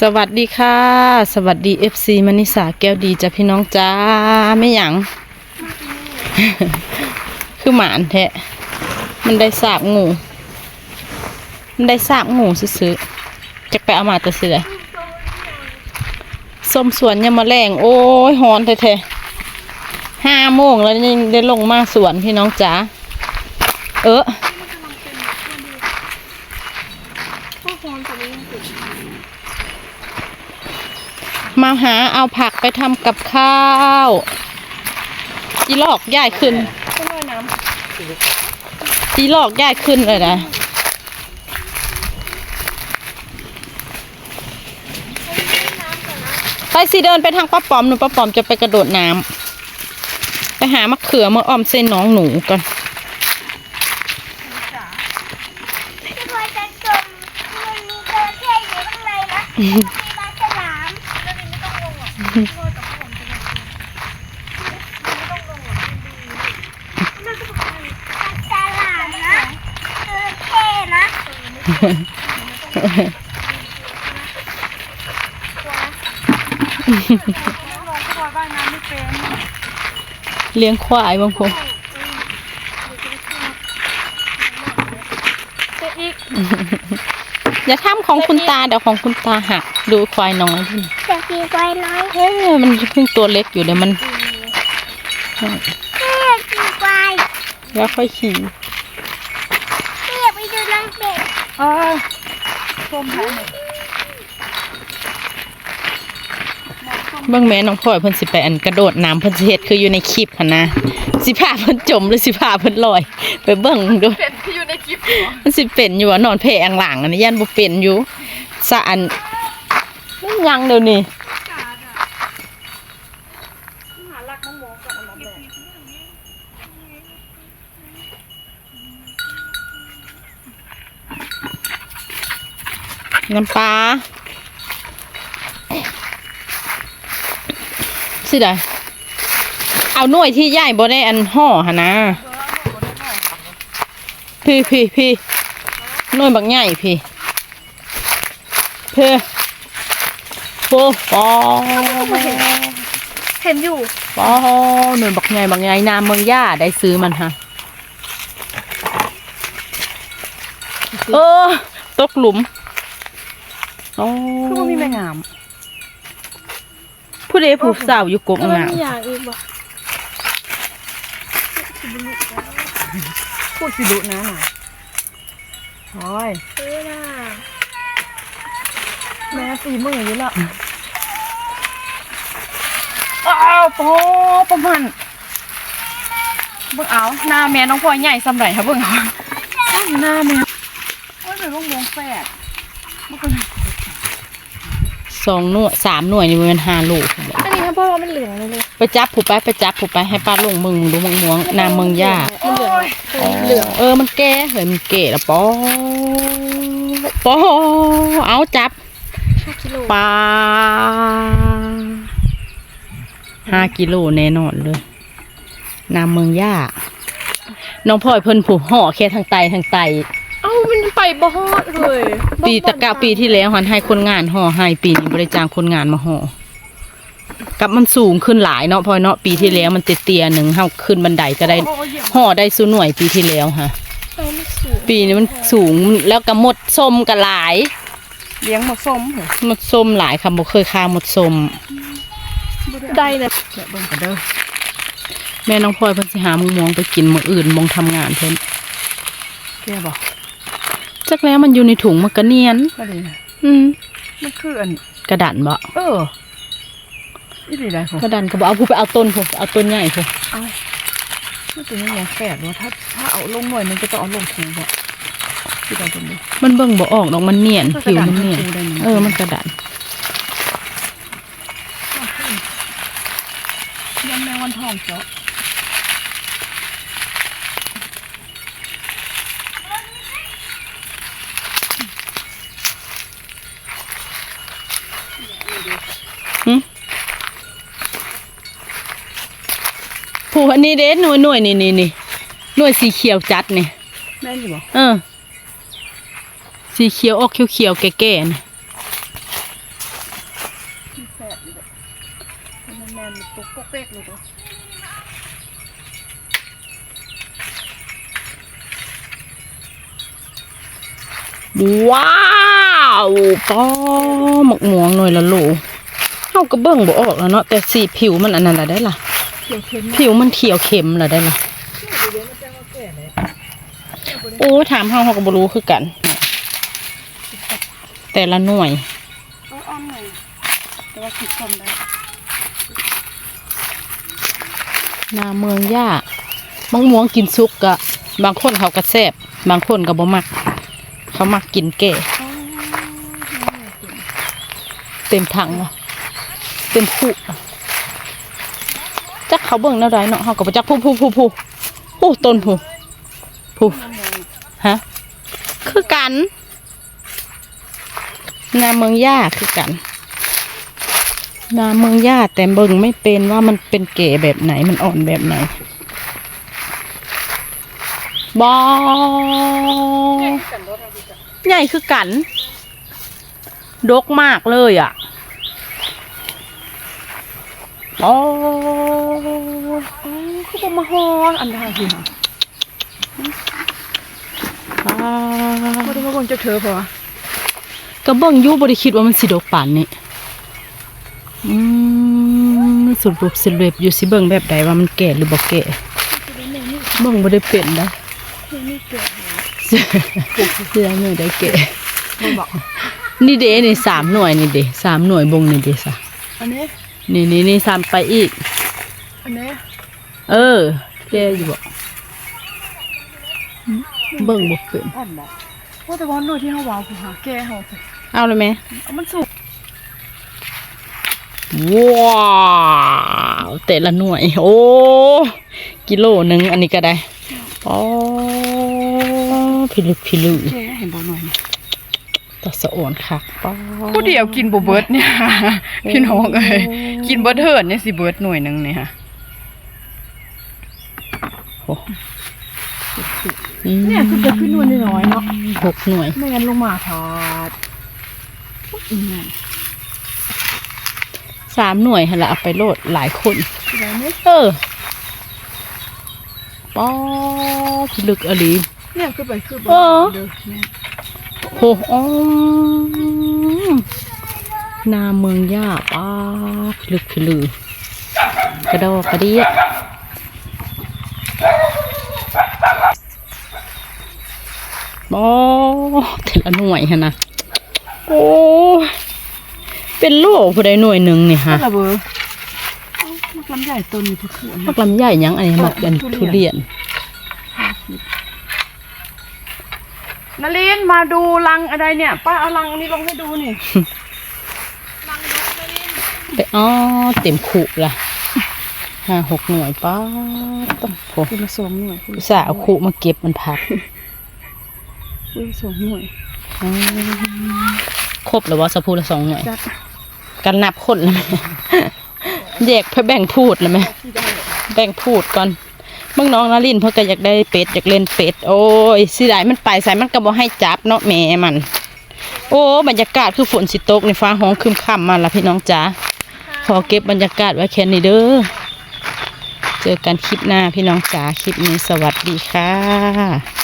สวัสดีค่ะ สวัสดี FC มณิสาแก้วดีจ้ะพี่น้องจ้าไม่หยัง คือหมานแท้มันได้สาบงู มันได้สาบงูซื้อจะไปเอามาแตะเสือส้มสวนยังมาแรงโอ้ยหอนแท้ๆห้าโมงแล้วยังได้ลงมาสวนพี่น้องจ้าเออ พวกคนตัวนี้ยังติด มาหาเอาผักไปทำกับข้าวอีหลอกย่ายขึ้นก็ลอยน้อีหลอกย่ายขึ้นเลยนะไปสิเดินไปทางป้าปอมหนูป้าปอมจะไปกระโดดน้ำไปหามะเขือมาออมเส้นน้องหนูก่อนำพี่พลอ ลงหรอกพี่พลอยกับผมจะมาไม่ต้องลงหรอกมันจะเป็นปลาฉลามนะจระเข้นะลงพี่พลอยว่ายน้ำไม่เป็นเลี้ยงควายบางพงจะอีกอย่าทำของคุณตาเดี๋ยวของคุณตาหัก ดูควายน้อยที่นี่จะกีไว้น้อยเอ้ยมันเพิ่งตัวเล็กอยู่เดี๋ยวมันเรียกกีไว้แล้วค่อยขี่เรียกไปดูนางเป็ดอ้าวส้มเบิ่งแม่น้องพลอยเพิ่นสิไปอันกระโดดน้ำเพิ่นสิเฮ็ดคืออยู่ในคลิปหั่นนะสิพาเพิ่นจมหรือสิพาเพิ่นลอย ไปเบิ่งดูเป็ดที่อยู่ในคลิปมันสิเป็นอยู่ว่านอนแพอังหลังอันนี้ยันบ่เป็นอยู่สะอัน ไมันยังเดี๋ยวนี้น้ำปลาสิได้เอาหน่วยที่ใหญ่บ่ได้อันห่อหั่นนะพี่พี่พี่หน่วยบักใหญ่พี่เพื่อ โอ้ปอเห็นอยู่ปอหน่วยบักใหญ่บักใหญ่นามเมืองย่าได้ซื้อมันฮะเออ ตกหลุมโอ้คือมันมีแมงงาม ผู้ใดผู้สาวอยู่กบงามอย่างอีกบ่พูดสิดุนะหน่อยโอ้ยแม่สีมืออยู่แล้ว โอ้ประมันเบิ่งเอาหน้าแม่น้องพลอยใหญ่สำไรครับเบิ่งเอาหน้าแม่โอ้ยเป็นลูกมงแฝดมันก็สองหน่วยสามหน่วยนี่มันห้าลูกอันนี้ครับเพราะว่ามันเหลืองเลยเลยไปจับผูไปไปจับผูไปให้ป้าลงมึงดูมึงม่วงนามเมืองย่ามันเหลืองเหลืองเออมันแก่เฮ้ยมันเก๋แล้วปอปอเอาจับห้ากิโลปลา ห้ากิโลแน่นอนเลยนามเมืองย่าน้องพลอยเพิ่นผูห่อแค่ทางไตทางไตเอ้ามันไปบ่ฮอดเลยปีตะกะปีที่แล้วหันให้คนงานห่อให้ปีนี้บริจางคนงานมาห่อกับมันสูงขึ้นหลายเนาะพลอยเนาะปีที่แล้วมันเตี้ยๆหนึ่งเฮาขึ้นบันไดก็ได้ห่อได้สูหน่วยปีที่แล้วค่ะ เอ้ามันสูงปีนี้มันสูงแล้วก็หมดส้มก็หลาย เลี้ยงหมกส้มเหรอหมดส้มหลายค่ะบ่เคยค้าหมดส้ม ได้เลยเดี๋ยวเบิ่งกันเด้อแม่น้องพลอยเพิ่นสิหาหมงมวงไปกินมื้ออื่นมองทำงานเพิ่นแกบอกจักแล้วมันอยู่ในถุงมันก็เนียน ก็ดีนะอืมมันคืออัน กระดันบ่เออนี่ดีได้ผมกระดันก็บ่เอาผู้ไปเอาต้นผู้เอาต้นใหญ่ผู้มันเป็นยังไงแฝดวะถ้าถ้าเอาลงหน่วยมันจะต้องเอาลงถูบ่ที่เราตรงนี้มันเบิ่งบ่ออกดอกมันเนียนมันกผิระวดานมันเนียนมันฟูได้ไหมเออมันกระดัน อนทองเจาะผู้นี้เด็ดหน่วยหน่วยนี่นี่นี่หน่วยสีเขียวจัดนี่แม่นี่บอกเออ สีเขียวออกเขียวเขียวแก่ๆนี่ มันแมนตุ๊กเป๊กเลยตัวว้าวป้อหมกหมวงหน่อยละโหลเฮาก็เบิ่งบ่ออกแล้วเนาะแต่สีผิวมันอันนั้นละได้ล่ะผิวมันเขียวเข็มละได้ล่ะโอ้ถามเฮาเฮาก็บ่รู้คือกัน แต่ละหน่วยอ้อมหน่อยแต่ว่าคิดชมได้ นาเมืองย่าบางม่วงกินซุกกะ บางคนเขาก็แซบบางคนก็บ่มัก เขามักกินแก่ เต็มถังวะเต็มคู่จักเขาเบิ่งแนวใดเนาะเขาก็บ่จักผู้ผู้ผู้ผู้ผู้ต้นผู้ผู้ฮะคือกันนาเมืองย่าคือกัน นาเมืองย่าแต่เบิ่งไม่เป็นว่ามันเป็นเก๋แบบไหนมันอ่อนแบบไหนบอใหญ่คือกัน ดกมากเลยอะอ๋อคือบ่มาฮอนอันใดสิค่ะอ่าบ่ได้มาเบิ่งจักเธอพอก็เบิ่งอยู่บ่ได้คิดว่ามันสิดกป่านนี้ อืมสุดรูปสิเรียบอยู่สิเบิ่งแบบใดว่ามันแก่หรือบ่แก่เบิ่งบ่ได้เป็นนะเสียมือได้แก่บ่บอกนี่เด้นี่สามหน่วยนี่เด้สามหน่วยบงนี่เด้ซะอันนี้นี่นี่นี่สามไปอีกอันนี้เออแก่อยู่บ่เบิ่งบ่เป็นอ่อนบ่ว่าแต่ว่าหน่วยที่เฮาว้าวคือหาแก่เฮาสิเอาเลยไหมเอามันสุก ว้าวแต่ละหน่วย โอ้กิโลหนึ่งอันนี้ก็ได้อ๋อพิลึกพิลือแก่เห็นบ่หน่อยนี่ตะสะโอนค่ะป้าผู้เดียวกินบ่เบิดเนี่ยพี่น้องเอ้ยกินบ่เทิดเนี่ยสิเบิดหน่วยหนึงเนี่ยค่ะอืมเนี่ยคือจะขึ้นหน่วยน้อยๆเนาะหกหน่วยไม่งั้นลงมาทอดอีหยัง สามหน่วยหั่นละเอาไปโลดหลายคนสิได้มั้ยเออป้อพิลึกอลีเนี่ยคือไปคือบ่เออเด้อแม่โหอ๋อนาเมืองย่าป้าพิลึกพิลือกระดอกกระเดียโอ้แต่ละหน่วยฮะนะโอ้ย เป็นโลผู้ใดหน่วยหนึ่งนี่ฮะนั่นล่ะเบอร์เอ้ามันลำใหญ่ต้นนี้คือคืออันมันี้กลำใหญ่หยังอันนี้มักเป็นทุเรียนนารินมาดูรังอะไรเนี่ย ป้าเอารังอันนี้ลงให้ดูนี่ไปอ๋อเต็มขุละห้าหกหน่วยป้าต้องโหคุณละสองหน่วยคุณอุตส่าห์เอาขุมาเก็บมันพักละสองหน่วยอืม ครบแล้วว่าสะพูละสองหน่วยจัดกันนับคนแล้วไหมแยกเพื่อแบ่งพูดแล้วไหมแบ่งพูดก่อนเมื่อน้องนารินเพื่อก็อยากได้เป็ดอยากเล่นเป็ด โอ้ยสิได้มันไปใส่มันก็บ่ให้จับเนาะแหม่มัน โอ้บรรยากาศคือฝนสิตกในฟ้าห้องครึมค่ำมาละพี่น้องจ๋าขอเก็บบรรยากาศไว้แค่นี้เด้อเจอกันคลิปหน้าพี่น้องจ๋าคลิปนี้สวัสดีค่ะ